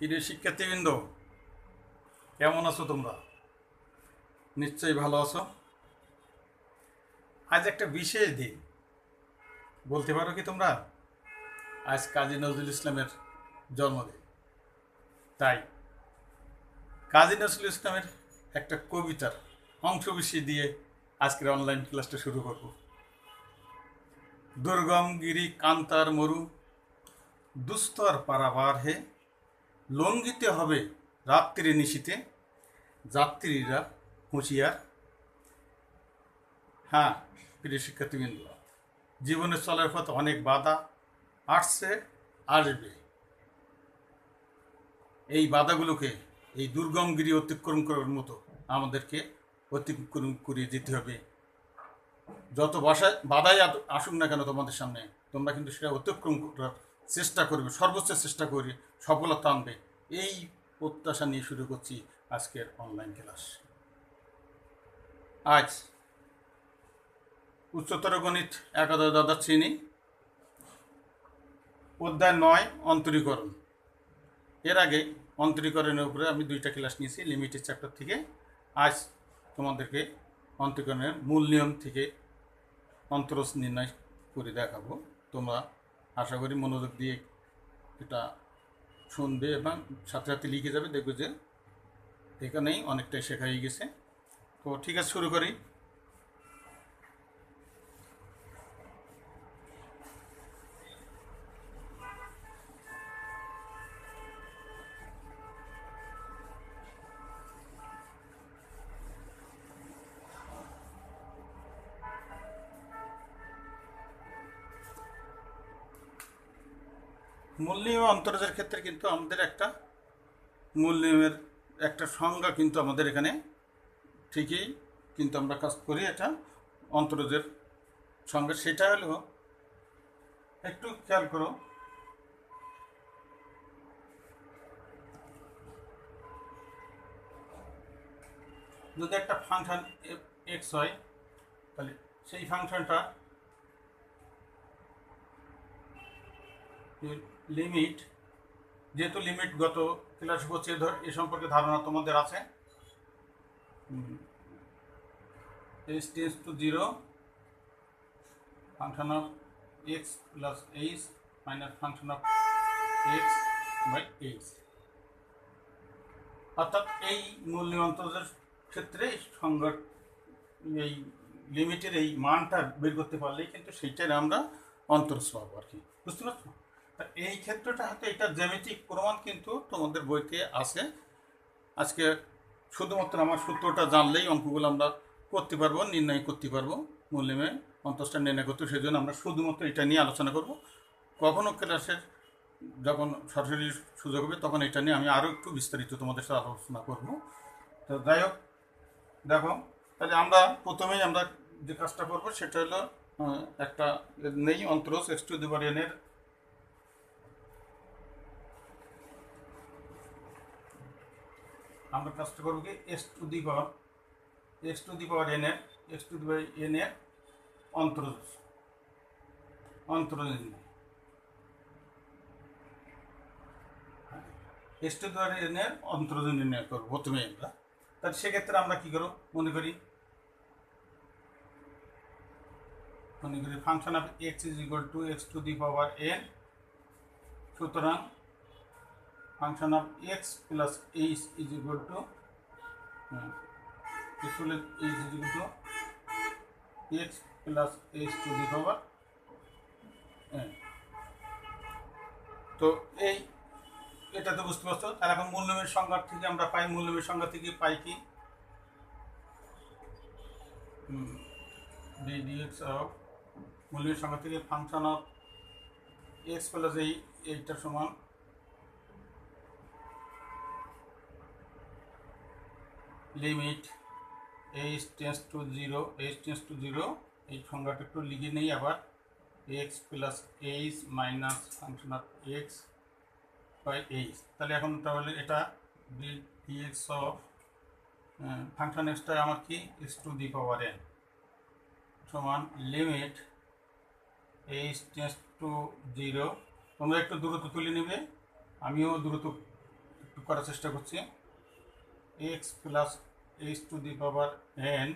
প্রিয় শিক্ষার্থীবৃন্দ, কেমন আছো তোমরা? নিশ্চয়ই ভালো আছো। আজ একটা বিশেষ দিন। বলতে পারো কি তোমরা? আজ কাজী নজরুল ইসলামের জন্মদিন। তাই কাজী নজরুল ইসলামের একটা কবিতার অংশবিশেষ দিয়ে আজকের অনলাইন ক্লাসটা শুরু করব। দুর্গম গিরি কান্তার মরু, দুস্তর পারাবার হে লঙ্ঘিতে হবে রাত্রি নিশীতে যাত্রীরা, হুঁশিয়ার। হ্যাঁ প্রিয় শিক্ষার্থীবৃন্দ, জীবনে চলার পথে অনেক বাধা আসছে, আসবে। এই বাধাগুলোকে, এই দুর্গম গিরি অতিক্রম করার মতো আমাদেরকে অতিক্রম করে যেতে হবে। যত বাসায় বাধাই আসুক না কেন তোমাদের সামনে, তোমরা কিন্তু সেটা অতিক্রম চেষ্টা করবে, সর্বোচ্চ চেষ্টা করে সফলতা আনবে। এই প্রত্যাশা নিয়ে শুরু করছি আজকের অনলাইন ক্লাস আজ উচ্চতর গণিত একাদশ দ্বাদশ শ্রেণি, অধ্যায় নয়, অন্তরীকরণ। এর আগে অন্তরীকরণের উপরে আমি দুইটা ক্লাস নিয়েছি লিমিটেড চ্যাপ্টার থেকে। আজ তোমাদেরকে অন্তরীকরণের মূল নিয়ম থেকে অন্তরস নির্ণয় করে দেখাবো। তোমরা আশা করি মনোযোগ দিয়ে এটা শুনবে এবং সাথে সাথে লিখে যাবে, দেখবে যে এখানেই অনেকটাই শেখা হয়ে গেছে। তো ঠিক আছে, শুরু করি। মূল নিয়ম অন্তরজের ক্ষেত্রে কিন্তু আমাদের একটা মূল নিয়মের একটা সংজ্ঞা কিন্তু আমাদের এখানে ঠিকই কিন্তু আমরা কাজ করি এটা অন্তরজের সঙ্গে সেটা হলো, একটু খেয়াল করো। যদি একটা ফাংশন এক্স হয়, তাহলে সেই ফাংশনটা লিমিট যেহেতু লিমিট গত ক্লাস ধর এ সম্পর্কে ধারণা তোমাদের আছে। H tends to zero function of X plus H minus function of X by H অর্থাৎ এই মূল নিয়ন্ত্রণের ক্ষেত্রে সংজ্ঞা এই লিমিটের এই মানটা বের করতে পারলেই কিন্তু সেইটার আমরা অন্তরস পাবো আর কি। বুঝতে পারছ? এই ক্ষেত্রটা হয়তো এটা জ্যামিতিক প্রমাণ কিন্তু তোমাদের বইতে আছে। আজকে শুধুমাত্র আমার সূত্রটা জানলেই অঙ্কগুলো আমরা করতে পারব, নির্ণয় করতে পারব মূল্যমে অন্তঃষ্ঠান নির্ণয় করতে সেই জন্য আমরা শুধুমাত্র এটা নিয়ে আলোচনা করব। কখনো ক্লাসের যখন সরাসরি সুযোগ হবে, তখন এটা নিয়ে আমি আরও একটু বিস্তারিত তোমাদের সাথে আলোচনা করব। তো যাই হোক, দেখো, তাহলে আমরা প্রথমেই আমরা যে কাজটা করব, সেটা হলো একটা নেই অন্তরস, এক্স টু দি আমরা কাজটা করব কি? X to the power X to the power N এর X to the power N এর অন্তরজ অন্তরজ X to the power N এর অন্তরজ নির্ণয় করব প্রথমে আমরা। তাহলে সেক্ষেত্রে আমরা কী করব? মনে করি মনে করি function of X is equal to X to the power N সুতরাং function of x plus h is equal to uh, this will is equal to x plus h to the power n. তো এই এটা তো বুঝতে পারছ? তাহলে এখন মূল্যমের সংজ্ঞা থেকে আমরা পাই মূল্যমের সংজ্ঞা থেকে পাই কি? মূল্যমের সংজ্ঞা থেকে ফাংশন অফ এক্স প্লাস এই এইটার সমান limit H tends to zero H tends to zero এই সংজ্ঞাটা একটু লিখে নেই আবার। X plus H minus function of X by H তাহলে এখন তাহলে এটা ডিএক্স অফ ফাংশন এক্সটা আমার কি? X to the power N সমান limit H tends to zero তোমরা একটু দূরত্ব তুলে নেবে। আমিও দূরত্ব করার চেষ্টা করছি। X plus H to the power N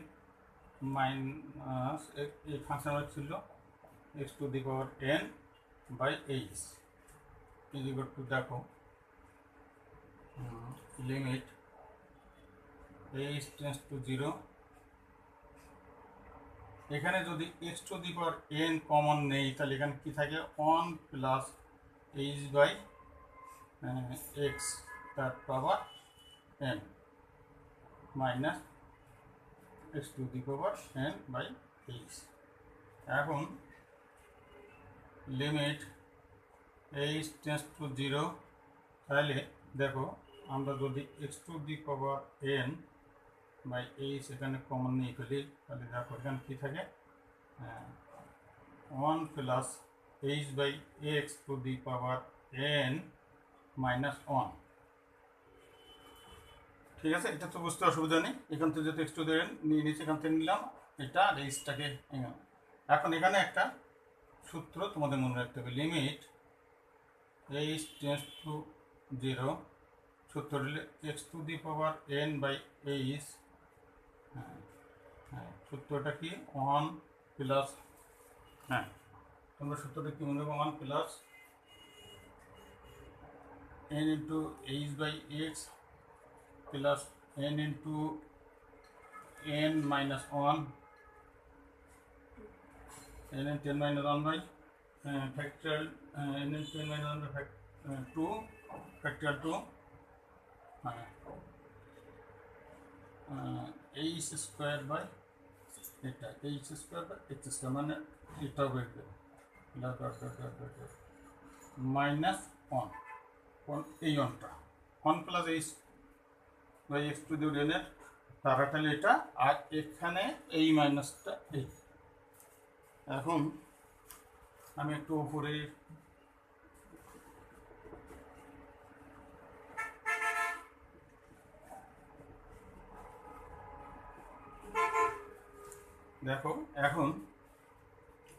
minus এই ফাংশন ছিল X to the power N by H is equal to দেখো limit H tends to zero এখানে যদি X to the power N common নেই, তাহলে এখানে কি থাকে? One plus H by X তার power N minus X to the power N by H এখন limit H tends to zero তাহলে দেখো আমরা যদি X to the power N by H এখানে কমন নিয়ে ফেলি, তাহলে দেখো এখানে কী থাকে? One plus H by X to the power N minus one ঠিক আছে? এটা তো বুঝতে অসুবিধা নেই। এখান থেকে যেহেতু এক্স দেবেন নিয়ে নিচ্ছি এখান থেকে নিলাম। এটা এখানে এখন এখানে একটা সূত্র তোমাদের মনে রাখতে হবে। Limit H tends to zero সূত্র X to the power N by H হ্যাঁ হ্যাঁ সূত্রটা কি? ওয়ান প্লাস হ্যাঁ তোমরা সূত্রটা কি মনে রাখো one plus N into H by X plus N into N minus one N into minus one by factorial N into minus one by two factorial two হ্যাঁ এইচ স্কোয়ার বাই এটা H square by H square মানে এটাও বেরবে minus one one এই ওয়ানটা one plus H by X to the এনের তারাতালি এটা, আর এখানে এই মাইনাসটা এই। এখন আমি একটু উপরে দেখো, এখন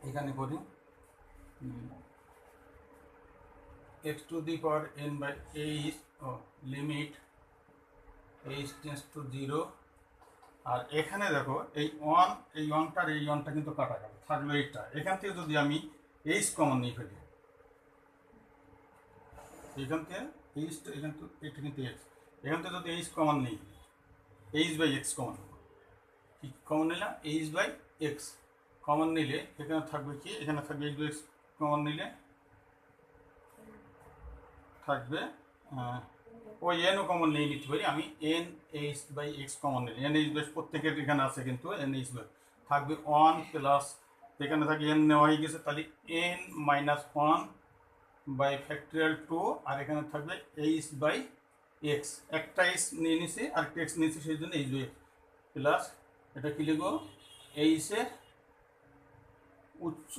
এখানে করি। X to the power N by H limit H tends to zero আর এখানে দেখো, এই ওয়ান এই ওয়ানটার এই ওয়ানটা কিন্তু কাটা গেল, থাকল এইটা। এখান থেকে যদি আমি এইচ কমন নিয়ে ফেলি, এখান থেকে এইচ এখান থেকে, এটা কিন্তু এক্স এখান থেকে যদি এইচ কমন নিই এইচ বাই এক্স কমন কি কমন নিলাম? এইচ বাই এক্স কমন নিলে এখানে থাকবে কি? এখানে থাকবে এইচ বাই এক্স কমন নিলে থাকবে ওই এনও কমন নিয়ে নিতে পারি। আমি N, H by X common নিলে এন, এইচ বাই প্রত্যেকের এখানে আছে কিন্তু এন, এইচ বাই। থাকবে ওয়ান প্লাস এখানে থাকে এন নেওয়া হয়ে গেছে, তাহলে N minus one by factorial two, আর এখানে থাকবে এইচ বাই এক্স। একটা এইচ নিয়ে নিছি আর একটা এক্স নিয়েছি, সেই জন্য এইচ বাই প্লাস এটা কি লিখব? এইচের উচ্চ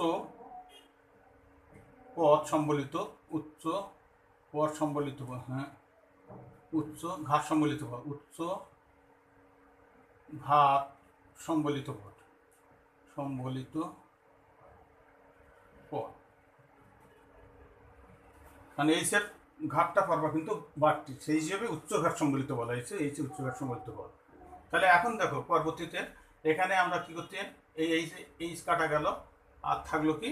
পদ সম্বলিত উচ্চ পদ সম্বলিত হ্যাঁ। উচ্চ ঘাট সম্বলিত পদ উচ্চ ঘাট সম্বলিত পদ সম্বলিত পদ মানে এইচের ঘাটটা পারবা কিন্তু বাড়তি, সেই হিসেবে উচ্চ ঘাট সম্বলিত বলা হয়েছে এইচ উচ্চ ঘাট সম্বলিত পদ তাহলে এখন দেখো, পরবর্তীতে এখানে আমরা কি করতে, এই এইচ এইচ কাটা গেল, আর থাকল কি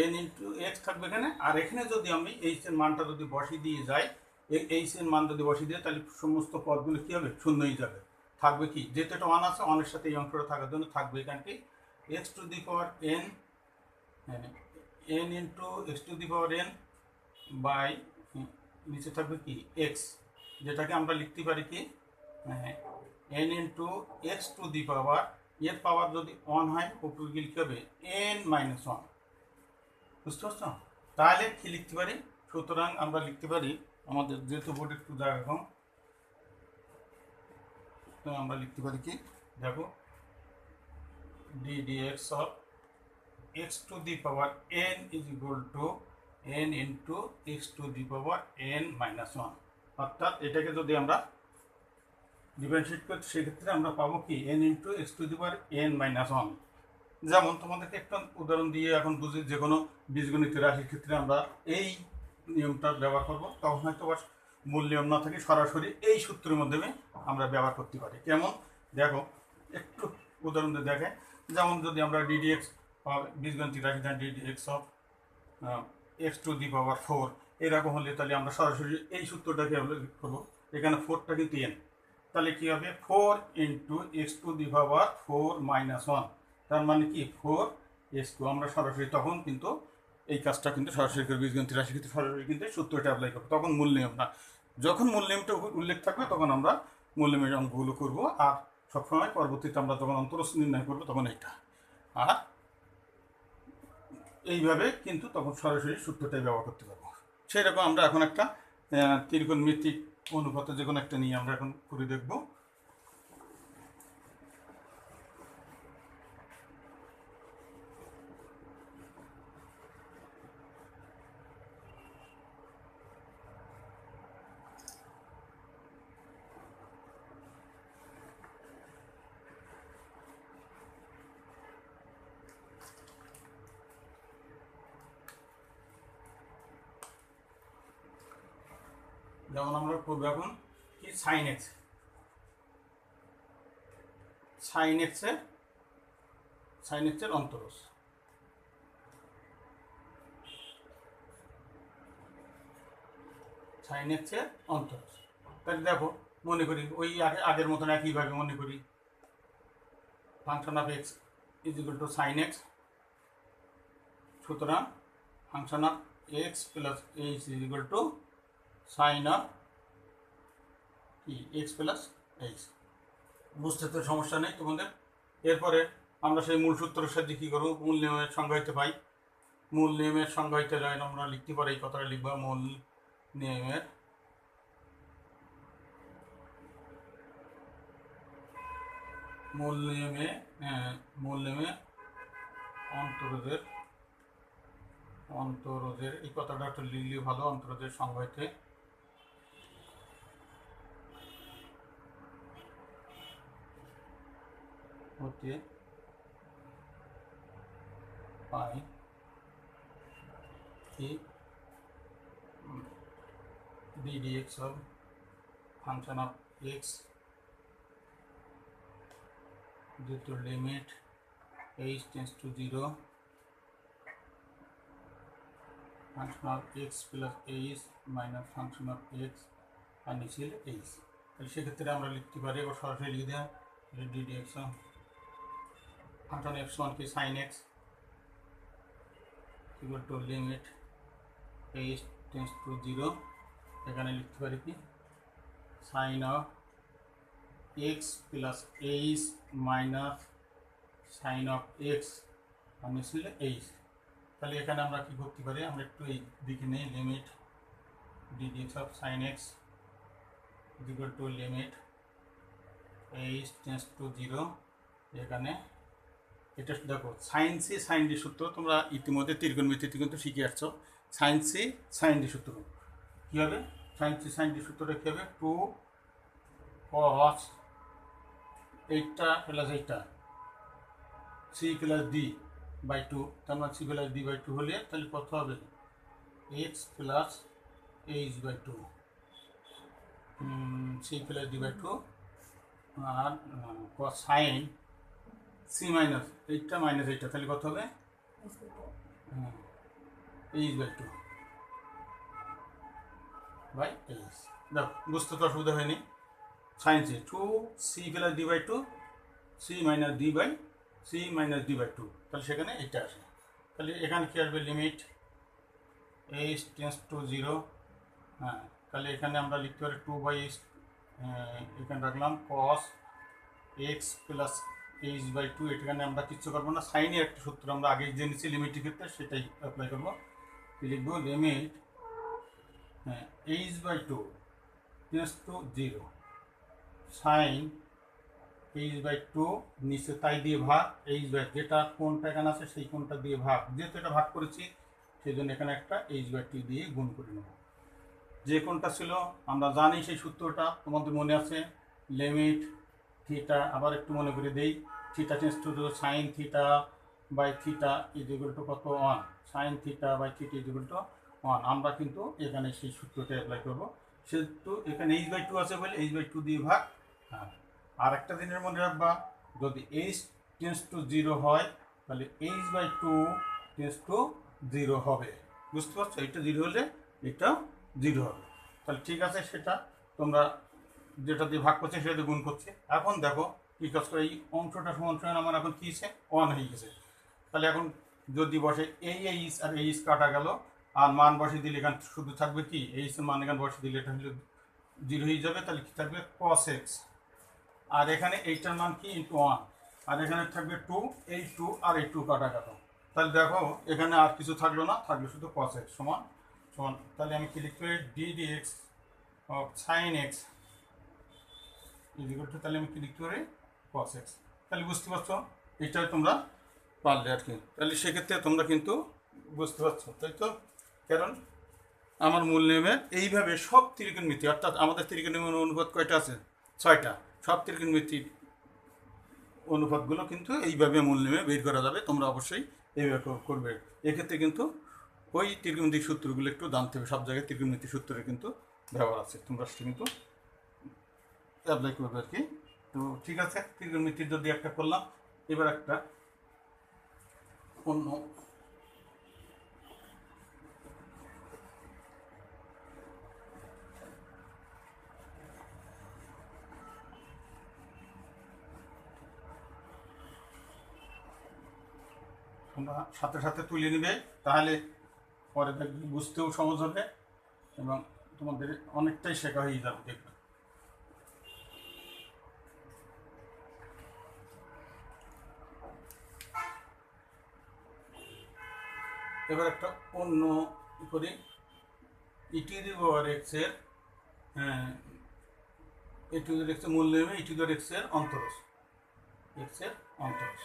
এন ইন্টু এক্স থাকবে এখানে, আর এখানে যদি আমি এইচ এর মানটা যদি বসিয়ে দিয়ে যাই এইচ এর মান যদি বসিয়ে দিয়ে তাহলে সমস্ত পদগুলো কী হবে? শূন্যই যাবে। থাকবে কি? এটা ওয়ান আছে ওয়ানের সাথে এই অংশটা থাকার জন্য থাকবে এখানে কি? X to the power N N into X to the power N by নিচে থাকবে কি? এক্স যেটাকে আমরা লিখতে পারি কি? N into X to the power এর পাওয়ার যদি ওয়ান হয় উপরে গিয়ে লিখতে হবে এন মাইনাস ওয়ান বুঝতে পারছ? তাহলে কি লিখতে পারি? সুতরাং আমরা লিখতে পারি আমাদের যেহেতু বোর্ড একটু জায়গা কম আমরা লিখতে পারি কি? দেখো D D X of X to the power N is equal to N into X to the power N minus one অর্থাৎ এটাকে যদি আমরা ডিফারেন্সিয়েট করি সেক্ষেত্রে আমরা পাবো কি? N into X to the power N minus one যেমন তোমাদেরকে একটা উদাহরণ দিয়ে এখন বুঝি যে কোনো বীজগণিত রাশির ক্ষেত্রে আমরা এই নিয়মটা ব্যবহার করব। তখন হয়তো মূল নিয়ম না থাকে, সরাসরি এই সূত্রের মাধ্যমে আমরা ব্যবহার করতে পারি। কেমন? দেখো, একটু উদাহরণ দেখে। যেমন যদি আমরা ডিডিএক্স বীজগন্তি রাখি then D D X of X to the power four এরকম হলে তাহলে আমরা সরাসরি এই সূত্রটাকে আমরা করব এখানে ফোরটা কিন্তু এন তাহলে কী হবে? Four into X to the power four minus one তার মানে কি? ফোর এক্স টু আমরা সরাসরি তখন কিন্তু এই কাজটা কিন্তু সরাসরি করে বীজগন্তি রাশি কিন্তু সরাসরি কিন্তু সূত্রটা অ্যাপ্লাই করব। তখন মূল নিয়ম না। যখন মূল নিয়মটা উল্লেখ থাকবে, তখন আমরা মূল নিয়মের অঙ্কগুলো করব। আর সবসময় পরবর্তীতে আমরা যখন অন্তরস নির্ণয় করব, তখন এইটা। আর এইভাবে কিন্তু তখন সরাসরি সূত্রটাই ব্যবহার করতে পারব। সেই রকম আমরা এখন একটা ত্রিকোণমিতিক অনুপাতে যে কোনো একটা নিয়ে আমরা এখন করে দেখব। যেমন আমরা করব এখন কি? সাইন এক্স সাইন এক্সের সাইন এক্সের অন্তরস। সাইন এক্সের অন্তরস। তাহলে দেখো, মনে করি ওই আগে, আগের মতন একইভাবে মনে করি। Function of X is equal to sine X সুতরাং function of X plus H is equal to sine of কি এক্স প্লাস এইচ বুঝতে তো সমস্যা নেই তোমাদের। এরপরে আমরা সেই মূল সূত্রের সাথে কী করব? মূল নিয়মের সংজ্ঞায়িত পাই। মূল নিয়মের সংজ্ঞায়িত যায় আমরা লিখতে পারি এই কথাটা লিখব মূল নিয়মের মূল নিয়মে হ্যাঁ, মূল নিয়মে অন্তরদের অন্তরদের এই কথাটা একটু লিখলে ভালো অন্তরদের সংজ্ঞায়িতে হতে পাই of function of x due to limit h tends to 0 function of x plus h minus function of x আর নিচে h তাহলে সেক্ষেত্রে আমরা লিখতে পারি এবার সরাসরি লিখে দেওয়া ddx of function x one কি sin x equal to limit h tends to 0 এখানে লিখতে পারি কি? Sine of X plus H minus sine of X মানে ছিল এইচ তাহলে এখানে আমরা কি করতে পারি? আমরা একটু এই দিকে নেই limit D D X of sine X equal to limit H tends to zero এখানে এটা দেখো সাইন সি সাইন ডি সূত্র তোমরা ইতিমধ্যে ত্রিকোণমিতিতে কিন্তু শিখে আসছো। সাইন সি সাইন ডি সূত্র। কী হবে? সাইন সি সাইন ডি সূত্রটা কী হবে? টু কস এইটটা plus এইটটা C plus D by two তার মানে C plus D by two হলে তাহলে কত হবে? X plus H by two C plus D by two R sine C minus এইটটা মাইনাস এইটটা তাহলে কত হবে? H by two by H দেখো বুঝতে তো অসুবিধা হয়নি। সাইন্সে two C plus D by two C minus D by C minus D by two তাহলে সেখানে এইটা আসে। তাহলে এখানে কী আসবে? Limit H tends to zero হ্যাঁ তাহলে এখানে আমরা লিখতে পারি টু বাই এইচ এখানে রাখলাম cos X plus H by two এখানে আমরা কিচ্ছু করব না। সাইনের একটা সূত্র আমরা আগে জেনেছি লিমিটের ক্ষেত্রে, সেটাই অ্যাপ্লাই করব। লিখব? লিমিট হ্যাঁ H by two tends to zero sine H by two নিচে তাই দিয়ে ভাগ এইচ বাই যেটা কোনটা এখানে আছে সেই কোনটা দিয়ে ভাগ। যেহেতু এটা ভাগ করেছি সেই জন্য এখানে একটা এইচ বাই টু দিয়ে গুণ করে নেব। যে কোনটা ছিল, আমরা জানি সেই সূত্রটা, তোমাদের মনে আছে? লিমিট থিটা আবার একটু মনে করে দেই। Theta change to sine theta by theta is equal to কত? One sine theta by theta is equal to one আমরা কিন্তু এখানে সেই সূত্রটা অ্যাপ্লাই করব। সেহেতু এখানে এইচ বাই টু আছে বলে এইচ বাই টু দিয়ে ভাগ। হ্যাঁ। আর একটা দিনের মনে রাখবা, যদি এইচ টেন্স টু জিরো হয়, তাহলে H by two tends to zero হবে। বুঝতে পারছ? এটা জিরো হলে এটা জিরো হবে। তাহলে ঠিক আছে সেটা। তোমরা যেটা দিয়ে ভাগ করছে সেটা দিয়ে গুণ করছে। এখন দেখো কী কাজ করে এই অংশটা সমান সমান আমার এখন কী হয়েছে? ওয়ান হয়ে গেছে। তাহলে এখন যদি বসে এই এইচ আর এইচ কাটা গেল, আর মান বসে দিলে এখানে শুধু থাকবে কি? এইচ এর মান এখানে বসে দিলে এটা হলো জিরো হয়ে যাবে, তাহলে কি থাকবে? কস এক্স আর এখানে এইটার মান কি? ইন্টু ওয়ান আর এখানে থাকবে টু এই টু আর এই টু কাটা গেল। তাহলে দেখো, এখানে আর কিছু থাকল না থাকবে শুধু কস এক্স সমান সমান। তাহলে আমি কি লিখতে D D X of sine X তাহলে আমি কি লিখতে কস তাহলে বুঝতে পারছ? এটাই তোমরা পারলে আর কি। তাহলে সেক্ষেত্রে তোমরা কিন্তু বুঝতে পারছ, তাই তো? কারণ আমার মূল নেমে এইভাবে সব ত্রিকোণমিতি অর্থাৎ আমাদের ত্রিকোণমিতির অনুপাত কয়টা আছে? ছয়টা। সব ত্রিকোণমিতির অনুপাতগুলো কিন্তু এইভাবে মূল নেমে বের করা যাবে। তোমরা অবশ্যই এইভাবে কর- করবে। এক্ষেত্রে কিন্তু ওই ত্রিকোণমিতিক সূত্রগুলো একটু জানতে হবে। সব জায়গায় ত্রিকোণমিতিক সূত্রের কিন্তু ব্যবহার আছে। তোমরা সেটা কিন্তু অ্যাপ্লাই করবে আর কি। তো ঠিক আছে, ত্রিকোণমিতির যদি একটা করলাম, এবার একটা অন্য। তোমরা সাথে সাথে তুলে নিবে, তাহলে পরে দেখবে বুঝতেও সহজ হবে এবং তোমাদের অনেকটাই শেখা হয়ে যাবে দেখবে এবার একটা অন্য করি। ইটি দি পাওয়ার এক্সের হ্যাঁ ইটি দি এক্সের মূল নেবে ইটি দি এক্সের অন্তরস এক্সের অন্তরস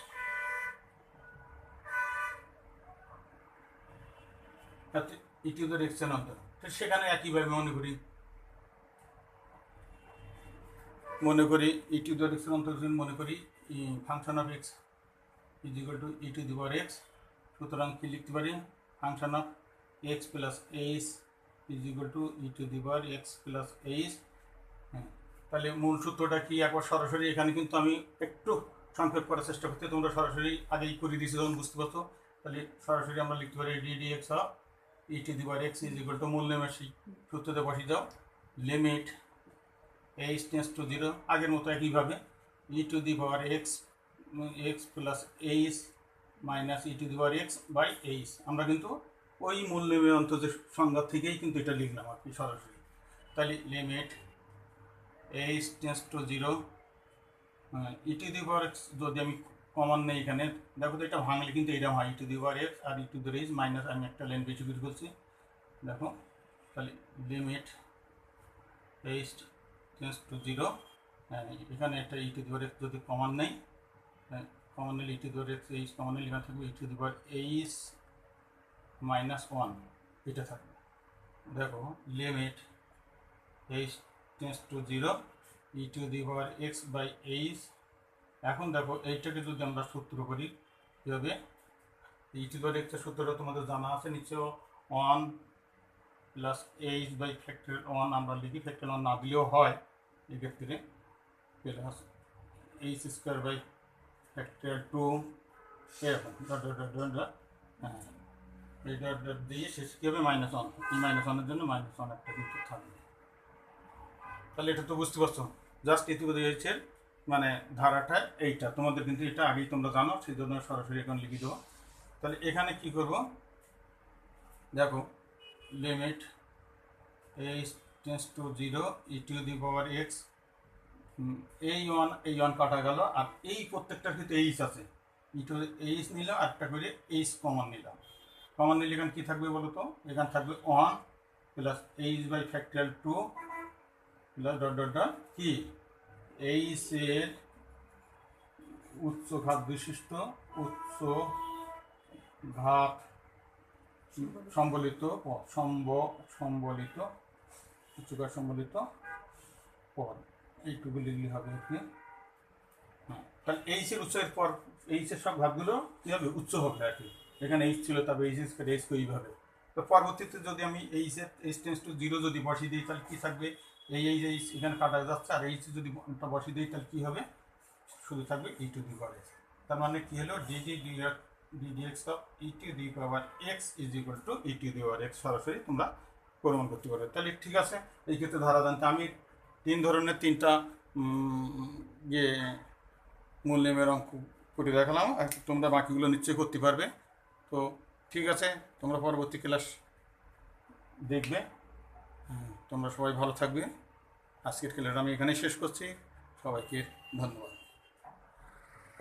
ইটি দি এক্সএল অন্তর তো সেখানে একইভাবে মনে করি। মনে করি ইটি দি এক্সের অন্তর মনে করি function of X is two E to the power X সুতরাং কি লিখতে পারি? Of X plus H is equal to E to the power X plus H. হ্যাঁ তাহলে মূল সূত্রটা কি? একবার সরাসরি এখানে কিন্তু আমি একটু সংক্ষেপ করার চেষ্টা করতে তোমরা সরাসরি আগেই করে দিয়েছি যখন বুঝতে পারছ। তাহলে সরাসরি আমরা লিখতে পারি d d x of e to the power x is equal to মূল সেই সূত্রতে বসিয়ে যাও limit h tends to zero আগের মতো একইভাবে e to the power x x plus h minus e to the power x by h আমরা কিন্তু ওই মূল নেমের অন্তত সংজ্ঞা থেকেই কিন্তু এটা লিখলাম আর কি সরাসরি। তাহলে limit h tends to zero e to the power x যদি আমি কমন নেই এখানে, দেখো তো এটা ভাঙলে কিন্তু এটা হয় e to the power x R e to the h minus আমি একটা লাইন বেশি বের করছি। দেখো, তাহলে limit h tends to zero এখানে একটা e to the power x যদি কমন নেই কমন নিলে e to the power x h common নিলে এখানে থাকবে e to the power h minus one এটা থাকবে। দেখো limit h tends to zero e to the power x by h এখন দেখো, এইটাকে যদি আমরা সূত্র করি কীভাবে ই টু পাওয়ার এক্সের সূত্রটা তোমাদের জানা আছে নিচে one plus h by factor one আমরা লিখি ফ্যাক্টর ওয়ান না দিলেও হয় এক্ষেত্রে plus h square by factor two এরকম, ডট ডট ডট ডট হ্যাঁ। এই ডট দিয়ে শেষ কী হবে? মাইনাস ওয়ান এই মাইনাস ওয়ানের জন্য মাইনাস ওয়ান একটা কিন্তু থাকবে। তাহলে এটা তো বুঝতে পারছ জাস্ট ইতিমধ্যে হয়েছে মানে ধারাটা এইটা। তোমাদের কিন্তু এটা আগেই তোমরা জানো সেই জন্য সরাসরি এখন লিখে দেবো। তাহলে এখানে কি করব? দেখো limit h tends to zero e to the power x এই ওয়ান এই ওয়ান কাটা গেল, আর এই প্রত্যেকটার কিন্তু এইচ আছে। ই টু এইচ নিলাম, আর একটা করে এইচ কমন নিলাম। কমন নিলে এখানে কী থাকবে বলো তো? এখানে থাকবে one plus h by factorial two plus dot dot dot, কি? এইচ এর উচ্চ ঘাত বিশিষ্ট উচ্চ ঘাত সম্বলিত সম্ব, সম্বলিত উচ্চকার সম্বলিত পদ। এইটুকু লিখলে হবে কি হ্যাঁ তাহলে এইচের উচ্চের পর এইচের সব ঘাতগুলো কী হবে? উচ্চ হবে আর কি। এখানে এইচ ছিল তবে এইচ স্কোয়ার এইচ এইভাবে। তো পরবর্তীতে যদি আমি এই যে এইচ টেন্স টু জিরো যদি বসিয়ে দিই, তাহলে কী থাকবে? এই এই যে এইচ এখানে কাটা যাচ্ছে, আর এইচ যদি বসিয়ে দিই, তাহলে কী হবে? শুধু থাকবে e to the power x তার মানে কী হলো? D d d d x of e to the power x is equal to e to the power x সরাসরি তোমরা প্রমাণ করতে পারবে। তাহলে ঠিক আছে, এই ক্ষেত্রে ধারা জানতে আমি তিন ধরনের তিনটা উম, ইয়ে মূল নেমের অঙ্ক করে দেখালাম। আর তোমরা বাকিগুলো নিশ্চয়ই করতে পারবে। তো ঠিক আছে তোমরা পরবর্তী ক্লাস দেখবে। হুম, তোমরা সবাই ভালো থাকবে। আজকের ক্লাস আমি এখানেই শেষ করছি। সবাইকে ধন্যবাদ।